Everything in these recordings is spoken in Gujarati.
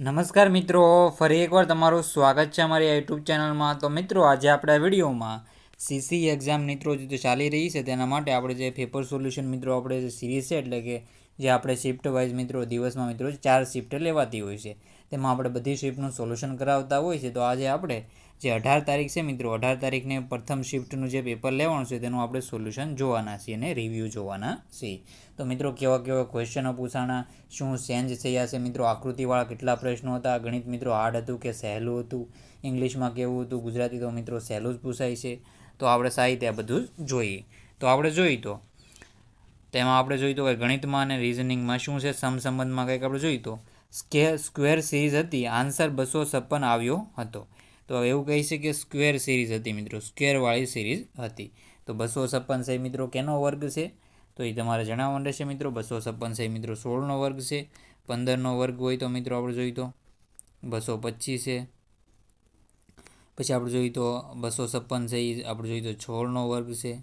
નમસ્કાર મિત્રો, ફરી એકવાર તમારું સ્વાગત છે અમારી યુટ્યુબ ચેનલમાં. તો મિત્રો, આજે આપણે વિડીયોમાં સીસી એક્ઝામ મિત્રો જે ચાલી રહી છે, તેના માટે આપણે જે પેપર સોલ્યુશન મિત્રો આપણે જે સિરીઝ છે, એટલે કે જે આપણે શિફ્ટ વાઇઝ મિત્રો દિવસમાં મિત્રો ચાર શિફ્ટ લેવાતી હોય છે, તેમાં આપણે બધી શિફ્ટનું સોલ્યુશન કરાવતા હોય છે. તો આજે આપણે જે અઢાર તારીખ છે મિત્રો, અઢાર તારીખને પ્રથમ શિફ્ટનું જે પેપર લેવાનું છે તેનું આપણે સોલ્યુશન જોવાના છીએ અને રિવ્યૂ જોવાના છીએ. તો મિત્રો, કેવા કેવા ક્વેશ્ચનો પૂછાણા? શું ચેન્જ થયા છે મિત્રો? આકૃતિવાળા કેટલા પ્રશ્નો હતા? ગણિત મિત્રો હાર્ડ હતું કે સહેલું હતું? ઇંગ્લિશમાં કેવું હતું? ગુજરાતી તો મિત્રો સહેલું જ પૂછાય છે. તો આપણે સાહિત્ય બધું જોઈએ. તો આપણે જોઈ તો, તેમાં આપણે જોઈ તો કે ગણિતમાં અને રિઝનિંગમાં શું છે? સમસંબંધમાં કંઈક આપણે જોઈ તો સ્કે સ્ક્વેર સિરીઝ હતી. આન્સર બસો છપ્પન આવ્યો હતો. તો એવું કહી શકીએ સ્ક્વેર સિરીઝ હતી મિત્રો સ્ક્વેરવાળી સિરીઝ હતી. તો બસો છપ્પન છે મિત્રો, કેનો વર્ગ છે? તો એ તમારે જણાવવાનું રહેશે મિત્રો, બસો છપ્પન છે મિત્રો, સોળનો વર્ગ છે. પંદરનો વર્ગ હોય તો મિત્રો આપણે જોઈએ તો બસો પચીસ છે. પછી આપણે જોઈએ તો બસો છપ્પન છે એ આપણે જોઈએ તો છોળનો વર્ગ છે.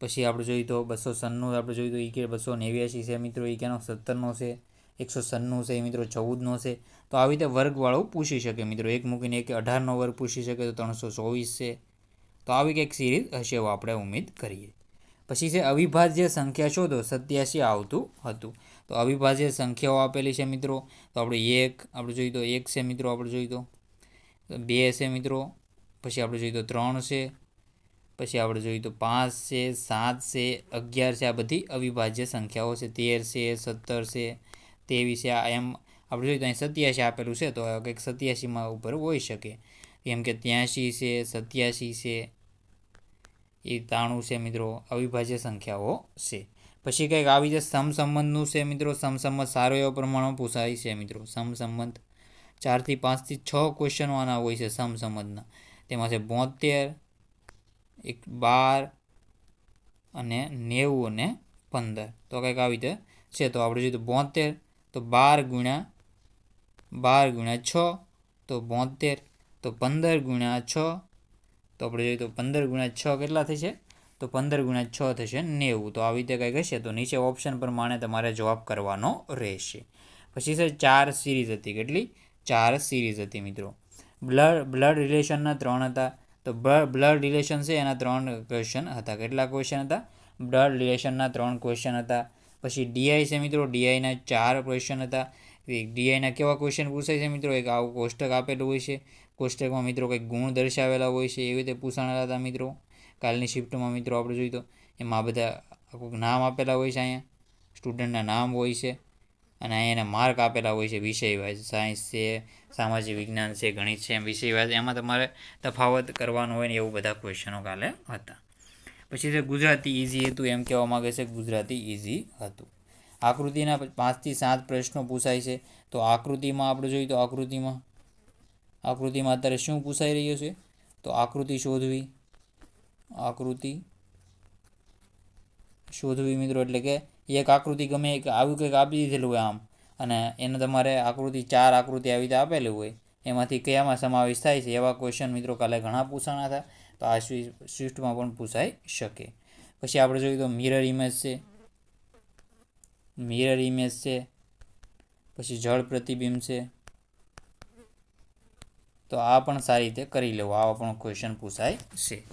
પછી આપણે જોઈએ તો બસો સન્નું આપણે જોઈએ તો એ કે બસો નેવ્યાસી છે મિત્રો એ કેનો સત્તરનો છે. એકસો સન્નું છે, મિત્રો ચૌદનો છે. તો આવી રીતે વર્ગવાળું પૂછી શકે, મિત્રો. એક મૂકીને એક અઢારનો વર્ગ પૂછી શકે, તો ત્રણસો ચોવીસ છે. તો આવી કંઈક સિરીઝ હશે એવું આપણે ઉમેદ કરીએ. પછી છે અવિભાજ્ય સંખ્યા શોધો, સત્યાસી આવતું હતું. તો અવિભાજ્ય સંખ્યાઓ આપેલી છે, મિત્રો. તો આપણે એક આપણે જોઈએ તો એક છે, મિત્રો, આપણે જોઈએ તો. બે છે, મિત્રો. પછી આપણે જોઈએ તો ત્રણ છે. પછી આપણે જોઈએ તો પાંચ છે, સાત છે, અગિયાર છે. આ બધી અવિભાજ્ય સંખ્યાઓ છે. તેર છે, સત્તર છે. તેવીસ એમ આપણે જોઈએ તો અહીં સત્યાસી આપેલું છે, તો કંઈક સત્યાસીમાં ઉપર હોઈ શકે. એમ કે ત્યાંશી છે, સત્યાસી છે, એ તાણું છે મિત્રો, અવિભાજ્ય સંખ્યાઓ છે. પછી કંઈક આવી જે સમસંબંધનું છે મિત્રો, સમસંબંધ સારો એવો પ્રમાણમાં પૂછાય છે મિત્રો. સમસંબંધ ચારથી પાંચથી છ ક્વેશ્ચનો આના હોય છે સમસંબંધના. તેમાં છે બોતેર, એક બાર અને નેવું અને પંદર. તો કંઈક આવી રીતે છે. તો આપણે જોઈએ તો બોતેર તો બાર ગુણ્યા બાર ગુણ્યા છ, તો બોતેર, તો પંદર ગુણ્યા છ, તો આપણે જોઈએ તો પંદર ગુણ્યા છ કેટલા થશે? તો પંદર ગુણ્યા છ થશે નેવું. તો આવી રીતે કંઈક હશે તો નીચે ઓપ્શન પ્રમાણે તમારે જવાબ કરવાનો રહેશે. પછી સર ચાર સિરીઝ હતી. કેટલી? ચાર સિરીઝ હતી મિત્રો. બ્લડ બ્લડ રિલેશનના ત્રણ હતા. તો બ્લડ રિલેશન છે એના ત્રણ ક્વેશ્ચન હતા. કેટલા ક્વેશ્ચન હતા? બ્લડ રિલેશનના ત્રણ ક્વેશ્ચન હતા. પછી ડીઆઈ છે મિત્રો. ડીઆઈના ચાર ક્વેશ્ચન હતા. ડીઆઈના કેવા ક્વેશ્ચન પૂછાય છે મિત્રો? એક આવું કોષ્ટક આપેલું હોય છે. કોષ્ટકમાં મિત્રો કંઈક ગુણ દર્શાવેલા હોય છે એવી રીતે પૂછાણેલા હતા મિત્રો. કાલની શિફ્ટમાં મિત્રો આપણે જોઈએ તો એમાં બધા નામ આપેલા હોય છે અહીંયા. સ્ટુડન્ટના નામ હોય છે. અને અહીંયા એના માર્ક આપેલા હોય છે. વિષય વાઇઝ સાયન્સ છે, સામાજિક વિજ્ઞાન છે, ગણિત છે, એમ વિષય વાઇઝ એમાં તમારે તફાવત કરવાનો હોય ને એવું બધા ક્વેશ્ચનો કાલે હતા. પછી છે ગુજરાતી ઇઝી હતું એમ કહેવા માગે છે ગુજરાતી ઇઝી હતું. આકૃતિના પાંચથી સાત પ્રશ્નો પૂછાય છે. તો આકૃતિમાં આપણે જોઈએ તો આકૃતિમાં આકૃતિમાં અત્યારે શું પૂછાઈ રહ્યું છે? તો આકૃતિ શોધવી આકૃતિ શોધવી મિત્રો, એટલે કે એક આકૃતિ ગમે એક આવું કંઈક આપી દીધેલું હોય આમ, અને એને તમારે આકૃતિ ચાર આકૃતિ આવી રીતે આપેલી હોય, એમાંથી કયામાં સમાવેશ થાય છે એવા ક્વેશ્ચન મિત્રો કાલે ઘણા પૂછાણા હતા. તો આ સ્વિફ્ટમાં પણ પૂછાઈ શકે. પછી આપણે જોઈએ તો મિરર ઇમેજ છે. મિરર ઇમેજ છે. પછી જળ પ્રતિબિંબ છે. તો આ પણ સારી રીતે કરી લેવો. આવા પણ ક્વેશ્ચન પૂછાય છે.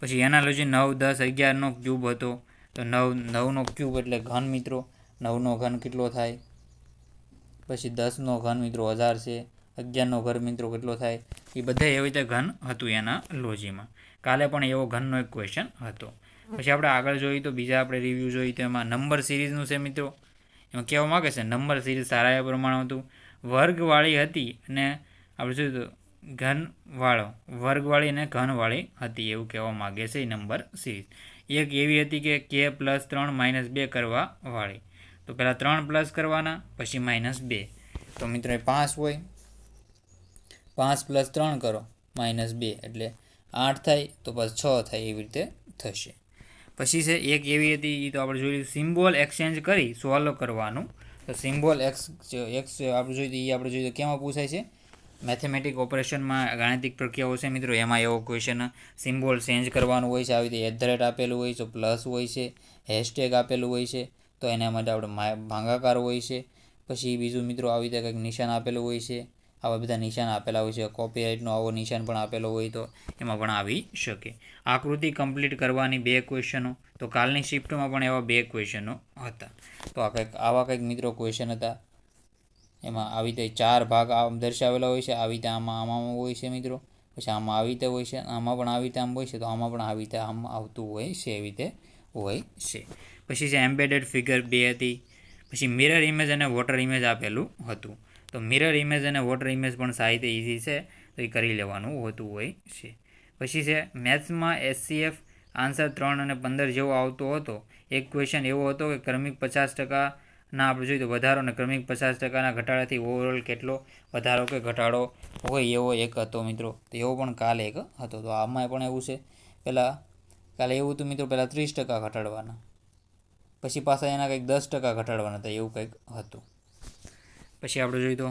પછી એનાલોજી નવ, દસ અગિયારનો ક્યુબ હતો. તો નવ નવનો ક્યુબ એટલે ઘન મિત્રો. નવનો ઘન કેટલો થાય? પછી દસનો ઘન મિત્રો હજાર છે. અગિયારનો ઘર મિત્રો કેટલો થાય? એ બધા એવી રીતે ઘન હતું એના લોજીમાં કાલે પણ એવો ઘનનો એક ક્વેશ્ચન હતો. પછી આપણે આગળ જોઈએ તો બીજા આપણે રિવ્યૂ જોઈએ તો એમાં નંબર સિરીઝનું છે મિત્રો. એમાં કહેવા માગે છે? નંબર સિરીઝ સારા એ પ્રમાણે હતું. વર્ગવાળી હતી અને આપણે જોયું તો ઘનવાળો, વર્ગવાળી અને ઘનવાળી હતી એવું કહેવા માગે છે એ નંબર સિરીઝ એક એવી હતી કે કે પ્લસ ત્રણ માઇનસ બે કરવાવાળી. તો પહેલાં ત્રણ પ્લસ કરવાના, પછી માઇનસ બે. તો મિત્રો એ પાંચ હોય. પાંચ પ્લસ ત્રણ કરો માઇનસ બે. એટલે આઠ થાય તો બસ છ થાય એવી રીતે થશે. પછી છે, એક એવી હતી એ તો આપણે જોયું સિમ્બોલ એક્સચેન્જ કરી સોલ્વ કરવાનું. તો સિમ્બોલ એક્સ એક્સ આપણે જોઈએ એ આપણે જોઈએ તો કેમાં પૂછાય છે? મેથેમેટિક ઓપરેશનમાં ગાણિતિક પ્રક્રિયાઓ છે મિત્રો, એમાં એવો ક્વેશ્ચન સિમ્બોલ ચેન્જ કરવાનું હોય છે, આવી રીતે એટ ધ રેટ આપેલું હોય છે પ્લસ હોય છે હેશટેગ આપેલું હોય છે, તો એના માટે આપણે ભાંગાકાર હોય છે. પછી બીજું મિત્રો, આવી રીતે કંઈક નિશાન આપેલું હોય છે. આવા બધા નિશાન આપેલા હોય છે. કોપીરાઇટનો આવો નિશાન પણ આપેલો હોય તો એમાં પણ આવી શકે. આકૃતિ કમ્પ્લીટ કરવાની બે ક્વેશ્ચનો તો કાલની શિફ્ટમાં પણ એવા બે ક્વેશ્ચનો હતા. તો આ કંઈક, આવા કંઈક મિત્રો ક્વેશ્ચન હતા. એમાં આવી રીતે ચાર ભાગ આમ દર્શાવેલા હોય છે. આવી રીતે આમાં આમાં હોય છે મિત્રો. પછી આમાં આવી રીતે હોય છે. આમાં પણ આવી રીતે આમ હોય છે. તો આમાં પણ આવી રીતે આમ આવતું હોય છે, એવી રીતે હોય છે. પછી છે એમ્બેડેડ ફિગર બે હતી. પછી મિરર ઇમેજ અને વોટર ઇમેજ આપેલું હતું. તો મિરર ઇમેજ અને વોટર ઇમેજ પણ સાહિત્ય ઇઝી છે, તો એ કરી લેવાનું, હોતું હોય છે. પછી છે મેથ્સમાં એસસીએફ આન્સર ત્રણ અને પંદર જેવો આવતો હતો. એક ક્વેશ્ચન એવો હતો કે ક્રમિક પચાસ ટકાના આપણે જોઈએ તો વધારો અને ક્રમિક પચાસ ટકાના ઘટાડાથી ઓવરઓલ કેટલો વધારો કે ઘટાડો હોય એવો એક હતો મિત્રો. તો એવો પણ કાલે એક હતો. તો આમાં પણ એવું છે. પહેલાં કાલે એવું હતું મિત્રો પહેલાં ત્રીસ ટકા ઘટાડવાના. પછી પાછા એના કંઈક દસ ટકા ઘટાડવાના હતા, એવું કંઈક હતું. પછી આપણે જોઈએ તો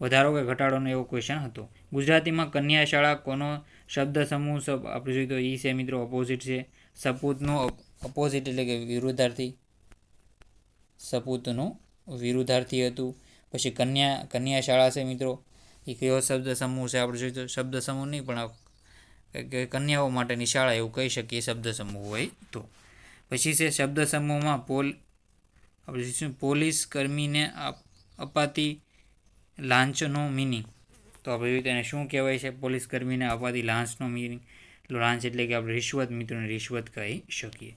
વધારો કે ઘટાડોનો એવો ક્વેશ્ચન હતો. ગુજરાતીમાં કન્યા શાળા કોનો શબ્દ સમૂહ સબ આપણે જોઈએ તો ઈ છે મિત્રો ઓપોઝિટ છે. સપૂતનો અપોઝિટ એટલે કે વિરુદ્ધાર્થી. સપૂતનું વિરુદ્ધાર્થી હતું. પછી કન્યા કન્યા શાળા છે મિત્રો. એ કયો શબ્દ સમૂહ છે આપણે જોઈએ તો શબ્દ સમૂહ નહીં, પણ કન્યાઓ માટેની શાળા એવું કહી શકીએ, શબ્દ સમૂહ હોય તો. પછી છે શબ્દ સમૂહમાં પોલ આપણે પોલીસ કર્મીને અપાતી લાંચનો મિનિંગ તો આપણે તેને શું કહેવાય છે? પોલીસ કર્મીને અપાતી લાંચનો મિનિંગ લાંચ એટલે કે આપણે રિશ્વત, મિત્રોને રિશ્વત કહી શકીએ.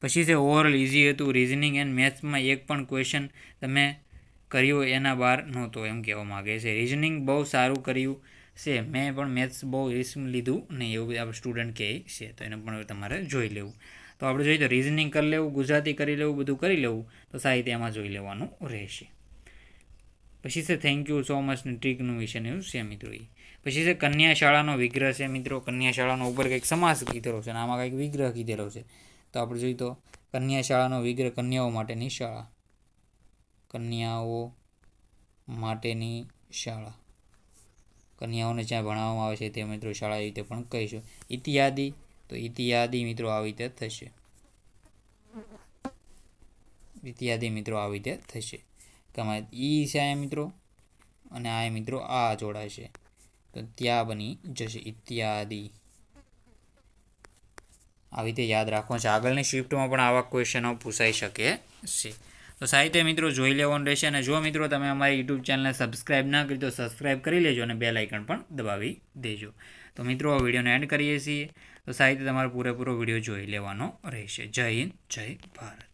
પછી છે ઓવરઓલ ઇઝી હતું. રિઝનિંગ એન્ડ મેથ્સમાં એક પણ ક્વેશ્ચન તમે કર્યો એના બહાર નહોતો એમ કહેવા માગે છે. રિઝનિંગ બહુ સારું કર્યું છે. મેં પણ મેથ્સ બહુ રિસ્ક લીધું નહીં એવું આપણે સ્ટુડન્ટ કહે છે. તો એને પણ તમારે જોઈ લેવું. તો આપણે જોઈએ તો રિઝનિંગ કરી લેવું, ગુજરાતી કરી લેવું, બધું કરી લેવું. તો સાહિત્યમાં જોઈ લેવાનું રહેશે. પછી છે થેન્ક યુ સો મચની ટ્રીકનું વિષયને એવું છે મિત્રો એ પછી છે કન્યા શાળાનો વિગ્રહ છે, મિત્રો. કન્યા શાળાનો ઉપર કંઈક સમાસ કીધેલો છે અને આમાં કંઈક વિગ્રહ કીધેલો છે. તો આપણે જોઈએ તો કન્યા શાળાનો વિગ્રહ કન્યાઓ માટેની શાળા. કન્યાઓ માટેની શાળા. કન્યાઓને જ્યાં ભણાવવામાં આવે છે તે મિત્રો શાળા રીતે પણ કહીશું ઇતિહાદી. તો ઇતિહાદી, મિત્રો, આવી રીતે થશે. ઇતિહાદી, મિત્રો, આવી રીતે થશે. તમારે ઈ છે આ મિત્રો અને આ મિત્રો આ જોડાશે તો ત્યાં બની જશે ઇત્યાદિ. આવી રીતે યાદ રાખવાનું છે આગળની શિફ્ટમાં પણ આવા ક્વેશ્ચનો પૂછાઈ શકે છે. તો સાહિત્ય મિત્રો જોઈ લેવાનું રહેશે અને જો મિત્રો તમે અમારી યુટ્યુબ ચેનલને સબસ્ક્રાઇબ ના કરી તો સબસ્ક્રાઇબ કરી લેજો અને બે લાઇકન પણ દબાવી દેજો. તો મિત્રો, આ વિડીયોને એન્ડ કરીએ છીએ. તો સાહિત્ય તમારો પૂરેપૂરો વીડિયો જોઈ લેવાનો રહેશે. જય હિન્દ, જય ભારત.